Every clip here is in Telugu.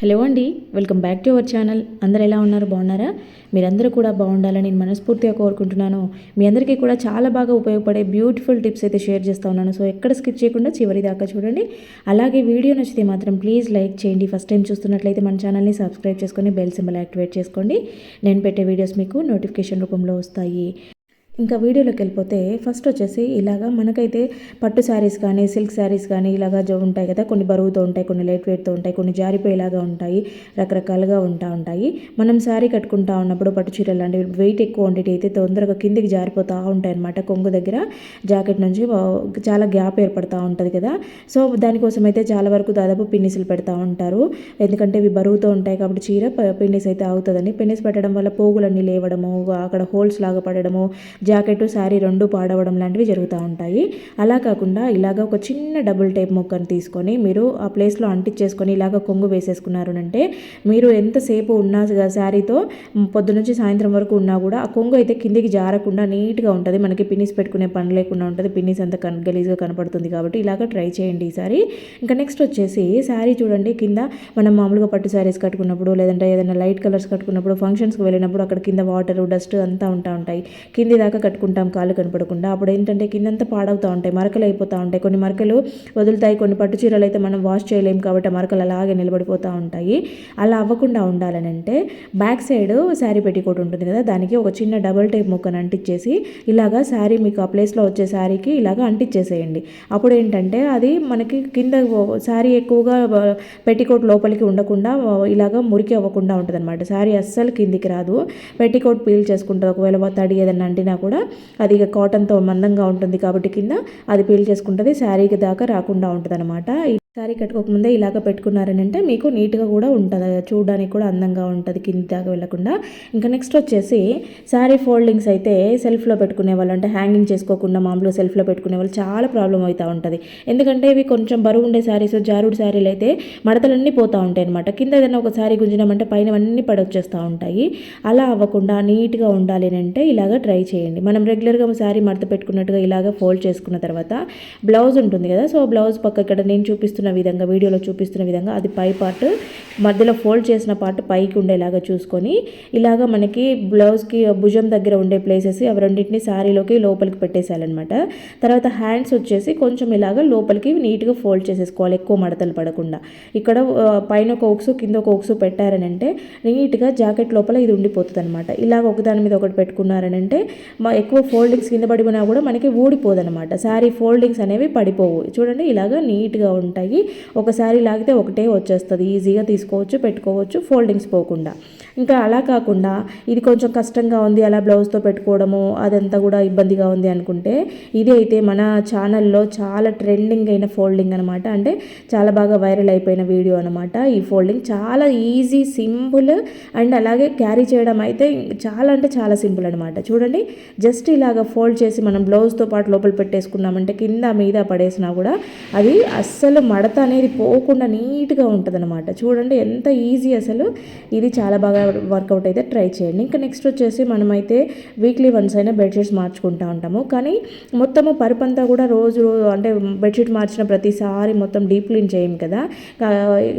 హలో అండి welcome back to our channel. అందరు ఎలా ఉన్నారు? బాగున్నారా? మీరందరూ కూడా బాగుండాలని నేను మనస్ఫూర్తిగా కోరుకుంటున్నాను. మీ అందరికీ కూడా చాలా బాగా ఉపయోగపడే బ్యూటిఫుల్ టిప్స్ అయితే షేర్ చేస్తూ ఉన్నాను. సో ఎక్కడ స్కిప్ చేయకుండా చివరి దాకా చూడండి. అలాగే వీడియో నచ్చితే మాత్రం ప్లీజ్ లైక్ చేయండి. ఫస్ట్ టైం చూస్తున్నట్లయితే మన ఛానల్ని సబ్స్క్రైబ్ చేసుకొని బెల్ సింబల్ యాక్టివేట్ చేసుకోండి. నేను పెట్టే వీడియోస్ మీకు నోటిఫికేషన్ రూపంలో వస్తాయి. ఇంకా వీడియోలోకి వెళ్ళిపోతే ఫస్ట్ వచ్చేసి ఇలాగా మనకైతే పట్టు శారీస్ కానీ సిల్క్ శారీస్ కానీ ఇలాగా జో ఉంటాయి కదా కొన్ని బరువుతో ఉంటాయి కొన్ని లైట్ వెయిట్తో ఉంటాయి కొన్ని జారిపోయేలాగా ఉంటాయి రకరకాలుగా ఉంటా ఉంటాయి. మనం శారీ కట్టుకుంటా ఉన్నప్పుడు పట్టు చీరలు లాంటివి వెయిట్ ఎక్కువ ఉండేటి అయితే తొందరగా కిందికి జారిపోతూ ఉంటాయి అనమాట కొంగు దగ్గర జాకెట్ నుంచి చాలా గ్యాప్ ఏర్పడుతూ ఉంటుంది కదా. సో దానికోసం అయితే చాలా వరకు దాదాపు పిన్నిసులు పెడతా ఉంటారు. ఎందుకంటే ఇవి బరువుతో ఉంటాయి కాబట్టి చీర పిన్నిస్ అయితే అవుతుందని. పిన్నిస్ పెట్టడం వల్ల పోగులన్నీ లేవడము అక్కడ హోల్స్ లాగా పడడము జాకెట్ శారీ రెండు పాడవడం లాంటివి జరుగుతూ ఉంటాయి. అలా కాకుండా ఇలాగ ఒక చిన్న డబుల్ టైప్ ముక్కను తీసుకొని మీరు ఆ ప్లేస్లో అంటించేసుకొని ఇలాగ కొంగు వేసేసుకున్నారు అంటే మీరు ఎంతసేపు ఉన్నా శారీతో పొద్దు నుంచి సాయంత్రం వరకు ఉన్నా కూడా ఆ కొంగు అయితే కిందికి జారకుండా నీట్గా ఉంటుంది. మనకి పిన్నిస్ పెట్టుకునే పని లేకుండా ఉంటుంది. పిన్నిస్ అంత కన్ గలీజ్గా కనపడుతుంది కాబట్టి ఇలాగ ట్రై చేయండి ఈసారి. ఇంకా నెక్స్ట్ వచ్చేసి శారీ చూడండి. కింద మనం మామూలుగా పట్టు శారీస్ కట్టుకున్నప్పుడు లేదంటే ఏదైనా లైట్ కలర్స్ కట్టుకున్నప్పుడు ఫంక్షన్స్కి వెళ్ళినప్పుడు అక్కడ కింద వాటర్ డస్ట్ అంతా ఉంటా ఉంటాయి. కింది దాకా కట్టుకుంటాం కాళ్ళు కనపడకుండా. అప్పుడు ఏంటంటే కిందంతా పాడవుతూ ఉంటాయి మరకలు అయిపోతూ ఉంటాయి. కొన్ని మరకలు వదులుతాయి కొన్ని పట్టు చీరలు అయితే మనం వాష్ చేయలేం కాబట్టి మరకలు అలాగే నిలబడిపోతూ ఉంటాయి. అలా అవ్వకుండా ఉండాలని అంటే బ్యాక్ సైడ్ శారీ పెట్టికోట్ ఉంటుంది కదా దానికి ఒక చిన్న డబల్ టైప్ ముక్కను అంటించేసి ఇలాగా శారీ మీకు ఆ ప్లేస్లో వచ్చే శారీకి ఇలాగా అంటించేసేయండి అప్పుడు ఏంటంటే అది మనకి కింద శారీ ఎక్కువగా పెట్టికోట్ లోపలికి ఉండకుండా ఇలాగా మురికి అవ్వకుండా ఉంటుంది అనమాట శారీ అస్సలు కిందికి రాదు. పెట్టికోట్ పీల్ చేసుకుంటుంది. ఒకవేళ తడి ఏదైనా అంటినా కూడా అది ఇక కాటన్తో మందంగా ఉంటుంది కాబట్టి కింద అది పీల్ చేసుకుంటుంది శారీకి దాకా రాకుండా ఉంటుంది అనమాట శారీ కట్టుకోకముందే ఇలాగ పెట్టుకున్నారని అంటే మీకు నీట్గా కూడా ఉంటుంది. చూడడానికి కూడా అందంగా ఉంటుంది కింది దాకా వెళ్ళకుండా. ఇంకా నెక్స్ట్ వచ్చేసి శారీ ఫోల్డింగ్స్ అయితే సెల్ఫ్లో పెట్టుకునే వాళ్ళు అంటే హ్యాంగింగ్ చేసుకోకుండా మామూలుగా సెల్ఫ్లో పెట్టుకునే వాళ్ళు చాలా ప్రాబ్లం అవుతూ ఉంటుంది. ఎందుకంటే ఇవి కొంచెం బరువు ఉండే శారీస్ జారుడు శారీలు అయితే మడతలన్నీ పోతూ ఉంటాయి అనమాట కింద ఏదైనా ఒక శారీ గుంజినామంటే పైన అన్నీ పడొచ్చేస్తూ ఉంటాయి. అలా అవ్వకుండా నీట్గా ఉండాలి అంటే ఇలాగ ట్రై చేయండి. మనం రెగ్యులర్గా శారీ మడత పెట్టుకున్నట్టుగా ఇలాగ ఫోల్డ్ చేసుకున్న తర్వాత బ్లౌజ్ ఉంటుంది కదా సో బ్లౌజ్ పక్క ఇక్కడ నేను చూపిస్తున్న విధంగా వీడియోలో చూపిస్తున్న విధంగా అది పై పార్ట్ మధ్యలో ఫోల్డ్ చేసిన పార్ట్ పైకి ఉండేలాగా చూసుకొని ఇలాగ మనకి బ్లౌజ్కి భుజం దగ్గర ఉండే ప్లేసెస్ అవి రెండింటిని శారీలోకి లోపలికి పెట్టేసేయాలన్నమాట. తర్వాత హ్యాండ్స్ వచ్చేసి కొంచెం ఇలాగ లోపలికి నీట్గా ఫోల్డ్ చేసేసుకోవాలి ఎక్కువ మడతలు పడకుండా. ఇక్కడ పైన ఒక ఒకసు కింద ఒక ఒకసు పెట్టారని అంటే నీట్గా జాకెట్ లోపల ఇది ఉండిపోతుంది అనమాట ఇలాగ ఒకదాని మీద ఒకటి పెట్టుకున్నారని అంటే మా ఎక్కువ ఫోల్డింగ్స్ కింద పడిపోయినా కూడా మనకి ఊడిపోదు అనమాట శారీ ఫోల్డింగ్స్ అనేవి పడిపోవు. చూడండి ఇలాగ నీట్గా ఉంటాయి. ఒకసారి లాగితే ఒకటే వచ్చేస్తుంది. ఈజీగా తీసుకోవచ్చు పెట్టుకోవచ్చు ఫోల్డింగ్స్ పోకుండా. ఇంకా అలా కాకుండా ఇది కొంచెం కష్టంగా ఉంది అలా బ్లౌజ్తో పెట్టుకోవడము అదంతా కూడా ఇబ్బందిగా ఉంది అనుకుంటే ఇది అయితే మన ఛానల్లో చాలా ట్రెండింగ్ అయిన ఫోల్డింగ్ అనమాట అంటే చాలా బాగా వైరల్ అయిపోయిన వీడియో అనమాట ఈ ఫోల్డింగ్ చాలా ఈజీ సింపుల్ అండ్ అలాగే క్యారీ చేయడం అయితే చాలా అంటే చాలా సింపుల్ అనమాట చూడండి జస్ట్ ఇలాగ ఫోల్డ్ చేసి మనం బ్లౌజ్తో పాటు లోపల పెట్టేసుకున్నామంటే కింద మీద పడేసినా కూడా అది అస్సలు మడత అనేది పోకుండా నీట్గా ఉంటుంది చూడండి ఎంత ఈజీ అసలు. ఇది చాలా బాగా వర్కౌట్ అయితే ట్రై చేయండి. ఇంకా నెక్స్ట్ వచ్చేసి మనమైతే వీక్లీ వన్స్ అయినా బెడ్షీట్స్ మార్చుకుంటూ ఉంటాము. కానీ మొత్తము పరుపు అంతా కూడా రోజు రోజు అంటే బెడ్షీట్ మార్చిన ప్రతిసారి మొత్తం డీప్ క్లీన్ చేయం కదా.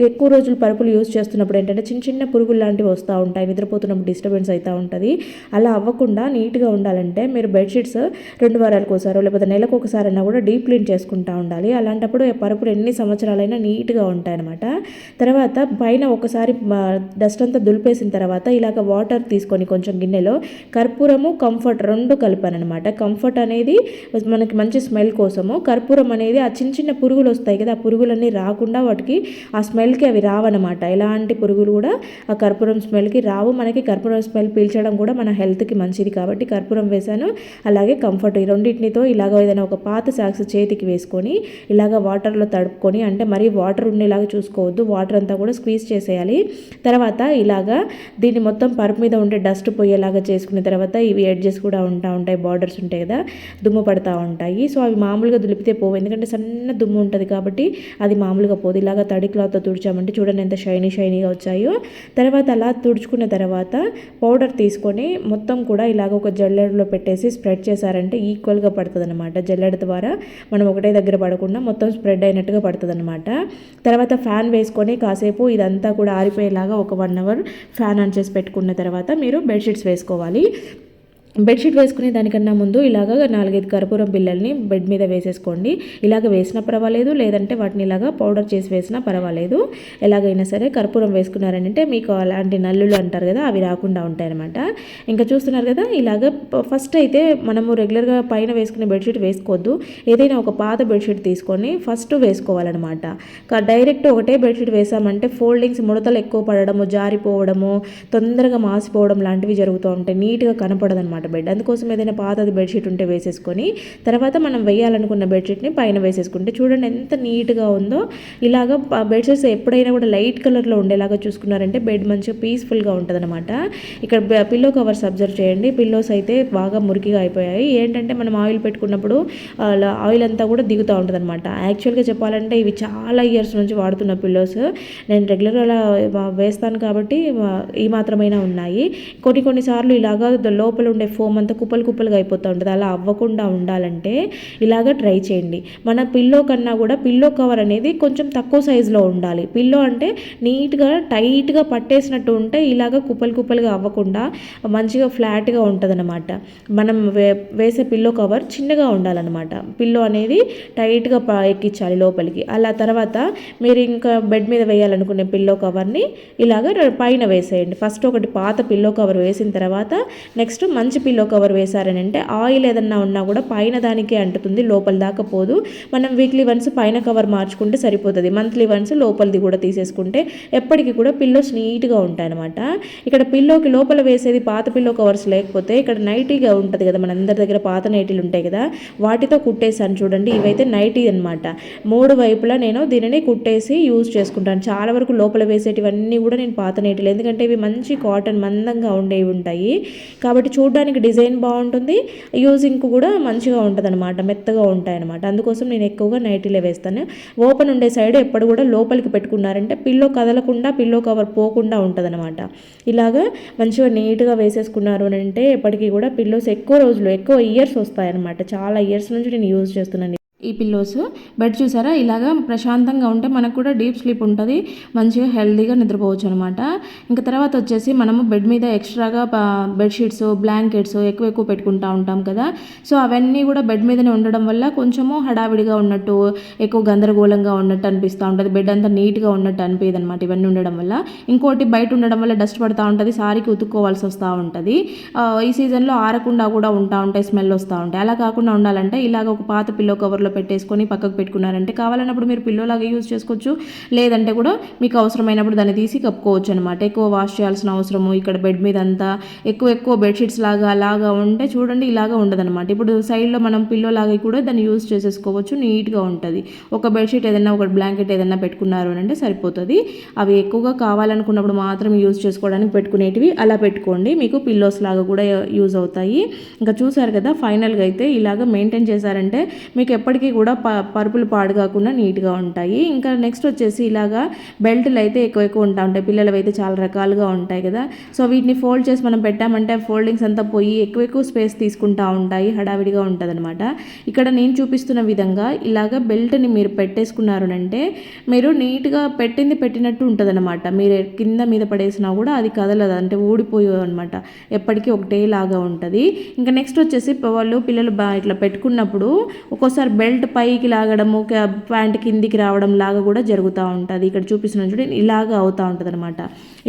ఎక్కువ రోజులు పరుపులు యూజ్ చేస్తున్నప్పుడు ఏంటంటే చిన్న చిన్న పురుగులు లాంటివి వస్తూ ఉంటాయి. నిద్రపోతున్నప్పుడు డిస్టర్బెన్స్ అవుతూ ఉంటుంది. అలా అవ్వకుండా నీట్గా ఉండాలంటే మీరు బెడ్షీట్స్ రెండు వారాలకు ఒకసారి లేకపోతే నెలకు ఒకసారి అయినా కూడా డీప్ క్లీన్ చేసుకుంటూ ఉండాలి. అలాంటప్పుడు పరుపులు ఎన్ని సంవత్సరాలైనా నీట్గా ఉంటాయన్నమాట. తర్వాత పైన ఒకసారి డస్ట్ అంతా దులిపేసిన తర్వాత ఇలాగ వాటర్ తీసుకొని కొంచెం గిన్నెలో కర్పూరము కంఫర్ట్ రెండు కలిపానమాట కంఫర్ట్ అనేది మనకి మంచి స్మెల్ కోసము. కర్పూరం అనేది ఆ చిన్న చిన్న పురుగులు వస్తాయి కదా ఆ పురుగులన్నీ రాకుండా వాటికి ఆ స్మెల్కి అవి రావన్నమాట. ఎలాంటి పురుగులు కూడా ఆ కర్పూరం స్మెల్కి రావు. మనకి కర్పూరం స్మెల్ పీల్చడం కూడా మన హెల్త్కి మంచిది కాబట్టి కర్పూరం వేశాను. అలాగే కంఫర్ట్ ఈ రెండింటినితో ఇలాగ ఏదైనా ఒక పాత సాక్స్ చేతికి వేసుకొని ఇలాగ వాటర్లో తడుపుకొని అంటే మరీ వాటర్ ఉండేలాగా చూసుకోవద్దు. వాటర్ అంతా కూడా స్క్వీజ్ చేసేయాలి. తర్వాత ఇలాగా దీన్ని మొత్తం పరుపు మీద ఉండే డస్ట్ పోయేలాగా చేసుకున్న తర్వాత ఇవి ఎడ్జెస్ కూడా ఉంటా ఉంటాయి. బార్డర్స్ ఉంటాయి కదా దుమ్ము పడతా ఉంటాయి. సో అవి మామూలుగా దులిపితే పోవు. ఎందుకంటే సన్న దుమ్ము ఉంటుంది కాబట్టి అది మామూలుగా పోదు. ఇలాగ తడి క్లాత్తో తుడిచామంటే చూడండి ఎంత షైనీ షైనీగా వచ్చాయో. తర్వాత అలా తుడుచుకున్న తర్వాత పౌడర్ తీసుకొని మొత్తం కూడా ఇలాగ ఒక జల్లెడలో పెట్టేసి స్ప్రెడ్ చేశారంటే ఈక్వల్గా పడుతుంది అనమాట జల్లెడ ద్వారా మనం ఒకటే దగ్గర పడకుండా మొత్తం స్ప్రెడ్ అయినట్టుగా పడుతుంది అనమాట తర్వాత ఫ్యాన్ వేసుకొని కాసేపు ఇదంతా కూడా ఆరిపోయేలాగా ఒక వన్ అవర్ ఫ్యాన్ ఆన్ చేసి పెట్టుకున్న తర్వాత మీరు బెడ్షీట్స్ వేసుకోవాలి. బెడ్షీట్ వేసుకునే దానికన్నా ముందు ఇలాగ నాలుగైదు కర్పూరం బిళ్ళల్ని బెడ్ మీద వేసేసుకోండి. ఇలాగ వేసినా పర్వాలేదు లేదంటే వాటిని ఇలాగ పౌడర్ చేసి వేసినా పర్వాలేదు. ఎలాగైనా సరే కర్పూరం వేసుకున్నారంటే మీకు అలాంటి నల్లులు అంటారు కదా అవి రాకుండా ఉంటాయన్నమాట. ఇంకా చూస్తున్నారు కదా ఇలాగ ఫస్ట్ అయితే మనము రెగ్యులర్గా పైన వేసుకునే బెడ్షీట్ వేసుకోవద్దు. ఏదైనా ఒక పాత బెడ్షీట్ తీసుకొని ఫస్ట్ వేసుకోవాలన్నమాట. డైరెక్ట్ ఒకటే బెడ్షీట్ వేసామంటే ఫోల్డింగ్స్ ముడతలు ఎక్కువ పడడము జారిపోవడము తొందరగా మాసిపోవడం లాంటివి జరుగుతూ ఉంటాయి నీట్గా కనపడదనమాట అనమాట బెడ్ అందుకోసం ఏదైనా పాతది బెడ్షీట్ ఉంటే వేసేసుకొని తర్వాత మనం వేయాలనుకున్న బెడ్షీట్ని పైన వేసేసుకుంటే చూడండి ఎంత నీట్గా ఉందో. ఇలాగ బెడ్షీట్స్ ఎప్పుడైనా కూడా లైట్ కలర్లో ఉండేలాగా చూసుకున్నారంటే బెడ్ మంచిగా పీస్ఫుల్గా ఉంటుంది అనమాట ఇక్కడ పిల్లో కవర్స్ అబ్జర్వ్ చేయండి. పిల్లోస్ అయితే బాగా మురికిగా అయిపోయాయి. ఏంటంటే మనం ఆయిల్ పెట్టుకున్నప్పుడు ఆయిల్ అంతా కూడా దిగుతూ ఉంటుంది అనమాట యాక్చువల్గా చెప్పాలంటే ఇవి చాలా ఇయర్స్ నుంచి వాడుతున్న పిల్లోస్ నేను రెగ్యులర్గా అలా వేస్తాను కాబట్టి ఈ మాత్రమైనా ఉన్నాయి. కొన్ని కొన్నిసార్లు ఇలాగా లోపల ఉండే ఫోమ్ అంతా కుప్పలు కుప్పలుగా అయిపోతూ ఉంటుంది. అలా అవ్వకుండా ఉండాలంటే ఇలాగ ట్రై చేయండి. మన పిల్లో కన్నా కూడా పిల్లో కవర్ అనేది కొంచెం తక్కువ సైజులో ఉండాలి. పిల్లో అంటే నీట్గా టైట్గా పట్టేసినట్టు ఉంటే ఇలాగ కుప్పలు కుప్పలుగా అవ్వకుండా మంచిగా ఫ్లాట్గా ఉంటుంది అనమాట మనం వే వేసే పిల్లో కవర్ చిన్నగా ఉండాలన్నమాట. పిల్లో అనేది టైట్గా ఎక్కించాలి లోపలికి. అలా తర్వాత మీరు ఇంకా బెడ్ మీద వేయాలనుకునే పిల్లో కవర్ని ఇలాగ పైన వేసేయండి. ఫస్ట్ ఒకటి పాత పిల్లో కవర్ వేసిన తర్వాత నెక్స్ట్ మంచి మంచి పిల్లో కవర్ వేశారని అంటే ఆయిల్ ఏదన్నా ఉన్నా కూడా పైన దానికే అంటుతుంది లోపల దాకా పోదు. మనం వీక్లీ వన్స్ పైన కవర్ మార్చుకుంటే సరిపోతుంది. మంత్లీ వన్స్ లోపలిది కూడా తీసేసుకుంటే ఎప్పటికీ కూడా పిల్లోస్ నీట్గా ఉంటాయన్నమాట. ఇక్కడ పిల్లోకి లోపల వేసేది పాత పిల్లో కవర్స్ లేకపోతే ఇక్కడ నైటీగా ఉంటుంది కదా మన అందరి దగ్గర పాత నైటీలు ఉంటాయి కదా వాటితో కుట్టేసాను చూడండి. ఇవైతే నైటీ అనమాట మూడు వైపులా నేను దీనిని కుట్టేసి యూజ్ చేసుకుంటాను. చాలా వరకు లోపల వేసేటివన్నీ కూడా నేను పాత నైటీలు ఎందుకంటే ఇవి మంచి కాటన్ మందంగా ఉండేవి ఉంటాయి. కాబట్టి చూడడానికి చూడడానికి డిజైన్ బాగుంటుంది. యూజింగ్ కూడా మంచిగా ఉంటుంది అనమాట మెత్తగా ఉంటాయి అనమాట అందుకోసం నేను ఎక్కువగా నైటీలే వేస్తాను. ఓపెన్ ఉండే సైడ్ ఎప్పుడు కూడా లోపలికి పెట్టుకున్నారంటే పిల్లో కదలకుండా పిల్లో కవర్ పోకుండా ఉంటుంది అనమాట ఇలాగా మంచిగా నీట్గా వేసేసుకున్నారు అని అంటే ఎప్పటికీ కూడా పిల్లోస్ ఎక్కువ రోజులు ఎక్కువ ఇయర్స్ వస్తాయన్నమాట. చాలా ఇయర్స్ నుంచి నేను యూజ్ చేస్తున్నాను ఈ పిల్లోస్ బెడ్ చూసారా ఇలాగా ప్రశాంతంగా ఉంటే మనకు కూడా డీప్ స్లీప్ ఉంటుంది. మంచిగా హెల్దీగా నిద్రపోవచ్చు అనమాట ఇంకా తర్వాత వచ్చేసి మనము బెడ్ మీద ఎక్స్ట్రాగా బెడ్షీట్స్ బ్లాంకెట్స్ ఎక్కువ ఎక్కువ పెట్టుకుంటూ ఉంటాం కదా. సో అవన్నీ కూడా బెడ్ మీదనే ఉండడం వల్ల కొంచెము హడావిడిగా ఉన్నట్టు ఎక్కువ గందరగోళంగా ఉన్నట్టు అనిపిస్తూ ఉంటుంది. బెడ్ అంతా నీట్గా ఉన్నట్టు అనిపించదు అనమాట ఇవన్నీ ఉండడం వల్ల. ఇంకోటి బయట ఉండడం వల్ల డస్ట్ పడుతూ ఉంటుంది సారీకి ఉతుక్కోవాల్సి వస్తూ ఉంటుంది. ఈ సీజన్లో ఆరకుండా కూడా ఉంటా ఉంటాయి స్మెల్ వస్తూ ఉంటాయి అలా కాకుండా ఉండాలంటే ఇలాగ ఒక పాత పిల్లో కవర్లో పిల్లోలో పెట్టేసుకొని పక్కకు పెట్టుకున్నారంటే కావాలన్నప్పుడు మీరు పిల్లోలాగా యూజ్ చేసుకోవచ్చు. లేదంటే కూడా మీకు అవసరమైనప్పుడు దాన్ని తీసి కప్పుకోవచ్చు అనమాట ఎక్కువ వాష్ చేయాల్సిన అవసరము ఇక్కడ బెడ్ మీద అంతా ఎక్కువ ఎక్కువ బెడ్షీట్స్ లాగా అలాగా ఉంటే చూడండి ఇలాగా ఉండదన్నమాట. ఇప్పుడు సైడ్లో మనం పిల్లో లాగా కూడా దాన్ని యూజ్ చేసేసుకోవచ్చు నీట్గా ఉంటుంది. ఒక బెడ్షీట్ ఏదైనా ఒక బ్లాంకెట్ ఏదైనా పెట్టుకున్నారు అంటే సరిపోతుంది. అవి ఎక్కువగా కావాలనుకున్నప్పుడు మాత్రం యూజ్ చేసుకోవడానికి పెట్టుకునేటివి అలా పెట్టుకోండి. మీకు పిల్లోస్ లాగా కూడా యూజ్ అవుతాయి. ఇంకా చూసారు కదా ఫైనల్గా అయితే ఇలాగ మెయింటైన్ చేశారంటే మీకు ఎప్పటికీ ఎప్పటికీ కూడా ప పరుపులు పాడు కాకుండా నీట్గా ఉంటాయి. ఇంకా నెక్స్ట్ వచ్చేసి ఇలాగా బెల్ట్లు అయితే ఎక్కువ ఎక్కువ ఉంటా ఉంటాయి. పిల్లలు అయితే చాలా రకాలుగా ఉంటాయి కదా. సో వీటిని ఫోల్డ్ చేసి మనం పెట్టామంటే ఫోల్డింగ్స్ అంతా పోయి ఎక్కువ ఎక్కువ స్పేస్ తీసుకుంటా ఉంటాయి. హడావిడిగా ఉంటుందన్నమాట. ఇక్కడ నేను చూపిస్తున్న విధంగా ఇలాగ బెల్ట్ని మీరు పెట్టేసుకున్నారు అంటే మీరు నీట్గా పెట్టింది పెట్టినట్టు ఉంటుంది అనమాట మీరు కింద మీద పడేసినా కూడా అది కదలదు. అంటే ఊడిపోయే అనమాట ఎప్పటికీ ఒకటే లాగా ఉంటుంది. ఇంకా నెక్స్ట్ వచ్చేసి వాళ్ళు పిల్లలు బా ఇట్లా పెట్టుకున్నప్పుడు ఒక్కోసారి బెల్ట్ బెల్ట్ పైకి లాగడము ప్యాంట్ కిందికి రావడం లాగా కూడా జరుగుతూ ఉంటుంది. ఇక్కడ చూపిస్తున్నాను చూడండి ఇలాగ అవుతూ ఉంటుంది అనమాట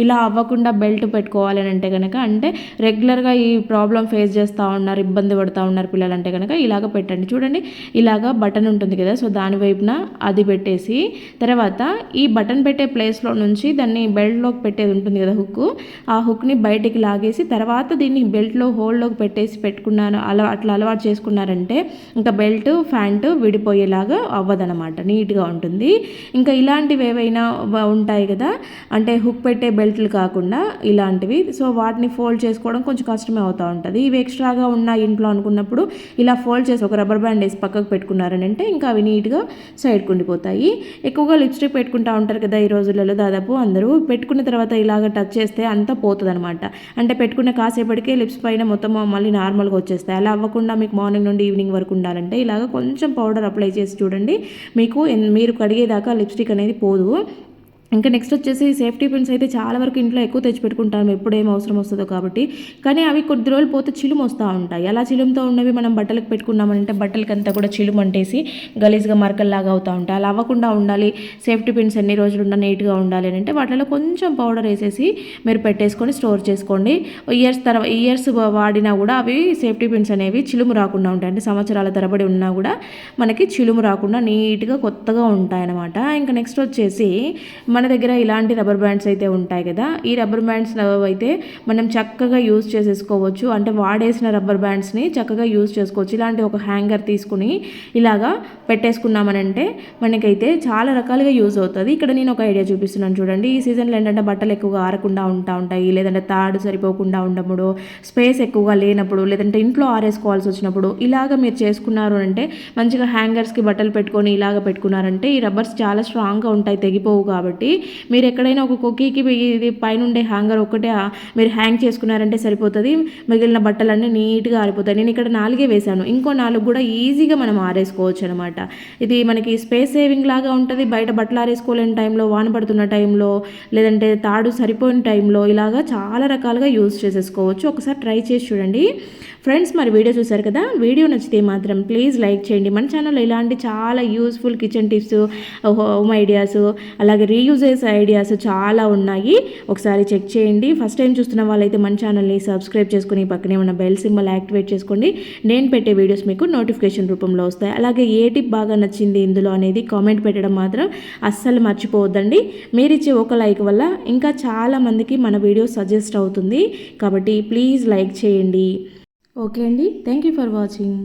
ఇలా అవ్వకుండా బెల్ట్ పెట్టుకోవాలి అని అంటే కనుక అంటే రెగ్యులర్గా ఈ ప్రాబ్లం ఫేస్ చేస్తూ ఉన్నారు ఇబ్బంది పడుతూ ఉన్నారు పిల్లలు అంటే కనుక ఇలాగ పెట్టండి. చూడండి ఇలాగ బటన్ ఉంటుంది కదా సో దాని వైపున అది పెట్టేసి తర్వాత ఈ బటన్ పెట్టే ప్లేస్లో నుంచి దాన్ని బెల్ట్లోకి పెట్టేది ఉంటుంది కదా హుక్ ఆ హుక్ని బయటికి లాగేసి తర్వాత దీన్ని బెల్ట్లో హోల్డ్లోకి పెట్టేసి పెట్టుకున్నాను అలా అట్లా అలవాటు చేసుకున్నారంటే ఇంకా బెల్ట్ ఫ్యాంటు విడిపోయేలాగా అవ్వదనమాట నీట్గా ఉంటుంది. ఇంకా ఇలాంటివి ఏవైనా ఉంటాయి కదా అంటే హుక్ పెట్టే బెల్ట్లు కాకుండా ఇలాంటివి. సో వాటిని ఫోల్డ్ చేసుకోవడం కొంచెం కష్టమే అవుతూ ఉంటుంది. ఇవి ఎక్స్ట్రాగా ఉన్న ఇంట్లో అనుకున్నప్పుడు ఇలా ఫోల్డ్ చేసి ఒక రబ్బర్ బ్యాండ్ వేసి పక్కకు పెట్టుకున్నారని అంటే ఇంకా అవి నీట్గా సైడ్ ఉండిపోతాయి. ఎక్కువగా లిప్స్టిక్ పెట్టుకుంటూ ఉంటారు కదా ఈ రోజులలో దాదాపు అందరూ. పెట్టుకున్న తర్వాత ఇలాగ టచ్ చేస్తే అంతా పోతుంది అనమాట అంటే పెట్టుకున్న కాసేపటికే లిప్స్ పైన మొత్తం మళ్ళీ నార్మల్గా వచ్చేస్తాయి. అలా అవ్వకుండా మీకు మార్నింగ్ నుండి ఈవినింగ్ వరకు ఉండాలంటే ఇలాగ కొంచెం పౌడర్ అప్లై చేసి చూడండి. మీకు మీరు కడిగేదాకా లిప్స్టిక్ అనేది పోదు. ఇంకా నెక్స్ట్ వచ్చేసి సేఫ్టీ పిన్స్ అయితే చాలా వరకు ఇంట్లో ఎక్కువ తెచ్చిపెట్టుకుంటాం. ఎప్పుడు అవసరం వస్తుందో కాబట్టి. కానీ అవి కొద్ది రోజులు పోతే చిలుము వస్తూ ఉంటాయి. అలా చిలుముతో ఉన్నవి మనం బట్టలకు పెట్టుకున్నామంటే బట్టలకి అంతా కూడా చిలుము అంటేసి గలీజ్గా మరకల్లాగా అవుతూ ఉంటాయి. అలా అవ్వకుండా ఉండాలి. సేఫ్టీ పిన్స్ ఎన్ని రోజులు ఉన్నా నీట్గా ఉండాలి అని అంటే వాటిలో కొంచెం పౌడర్ వేసేసి మీరు పెట్టేసుకొని స్టోర్ చేసుకోండి. ఇయర్స్ తర్వాత ఇయర్స్ వాడినా కూడా అవి సేఫ్టీ పిన్స్ అనేవి చిలుము రాకుండా ఉంటాయి. అంటే సంవత్సరాల తరబడి ఉన్నా కూడా మనకి చిలుము రాకుండా నీట్గా కొత్తగా ఉంటాయి అన్నమాట ఇంకా నెక్స్ట్ వచ్చేసి మన దగ్గర ఇలాంటి రబ్బర్ బ్యాండ్స్ అయితే ఉంటాయి కదా ఈ రబ్బర్ బ్యాండ్స్ అయితే మనం చక్కగా యూజ్ చేసేసుకోవచ్చు. అంటే వాడేసిన రబ్బర్ బ్యాండ్స్ని చక్కగా యూజ్ చేసుకోవచ్చు. ఇలాంటి ఒక హ్యాంగర్ తీసుకుని ఇలాగా పెట్టేసుకున్నామనంటే మనకైతే చాలా రకాలుగా యూజ్ అవుతుంది. ఇక్కడ నేను ఒక ఐడియా చూపిస్తున్నాను చూడండి. ఈ సీజన్లో ఏంటంటే బట్టలు ఎక్కువగా ఆరకుండా ఉంటా ఉంటాయి. లేదంటే తాడు సరిపోకుండా ఉండప్పుడు స్పేస్ ఎక్కువగా లేనప్పుడు లేదంటే ఇంట్లో ఆరేసుకోవాల్సి వచ్చినప్పుడు ఇలాగ మీరు చేసుకున్నారు అంటే మంచిగా హ్యాంగర్స్కి బట్టలు పెట్టుకొని ఇలాగ పెట్టుకున్నారంటే ఈ రబ్బర్స్ చాలా స్ట్రాంగ్గా ఉంటాయి తెగిపోవు కాబట్టి మీరు ఎక్కడైనా ఒక కుకీకి ఇది పైన ఉండే హ్యాంగర్ ఒకటే మీరు హ్యాంగ్ చేసుకున్నారంటే సరిపోతుంది. మిగిలిన బట్టలన్నీ నీట్గా ఆరిపోతాయి. నేను ఇక్కడ నాలుగే వేశాను. ఇంకో నాలుగు కూడా ఈజీగా మనం ఆరేసుకోవచ్చు అనమాట ఇది మనకి స్పేస్ సేవింగ్ లాగా ఉంటుంది. బయట బట్టలు ఆరేసుకోలేని టైంలో వాన పడుతున్న టైంలో లేదంటే తాడు సరిపోయిన టైంలో ఇలాగా చాలా రకాలుగా యూజ్ చేసేసుకోవచ్చు. ఒకసారి ట్రై చేసి చూడండి. ఫ్రెండ్స్ మరి వీడియో చూసారు కదా? వీడియో నచ్చితే మాత్రం ప్లీజ్ లైక్ చేయండి. మన ఛానల్లో ఇలాంటి చాలా useful kitchen tips home ideas అలాగే రీయూజెస్ ఐడియాస్ చాలా ఉన్నాయి. ఒకసారి చెక్ చేయండి. ఫస్ట్ టైం చూస్తున్న వాళ్ళైతే మన ఛానల్ని సబ్స్క్రైబ్ చేసుకుని పక్కనే ఉన్న బెల్ సింబల్ యాక్టివేట్ చేసుకోండి. నేను పెట్టే వీడియోస్ మీకు నోటిఫికేషన్ రూపంలో వస్తాయి. అలాగే ఏ టిప్ బాగా నచ్చింది ఇందులో అనేది కామెంట్ పెట్టడం మాత్రం అస్సలు మర్చిపోవద్దండి. మీరు ఇచ్చే ఒక లైక్ వల్ల ఇంకా చాలా మందికి మన వీడియో సజెస్ట్ అవుతుంది. కాబట్టి ప్లీజ్ లైక్ చేయండి. ఓకే అండి. Thank you for watching.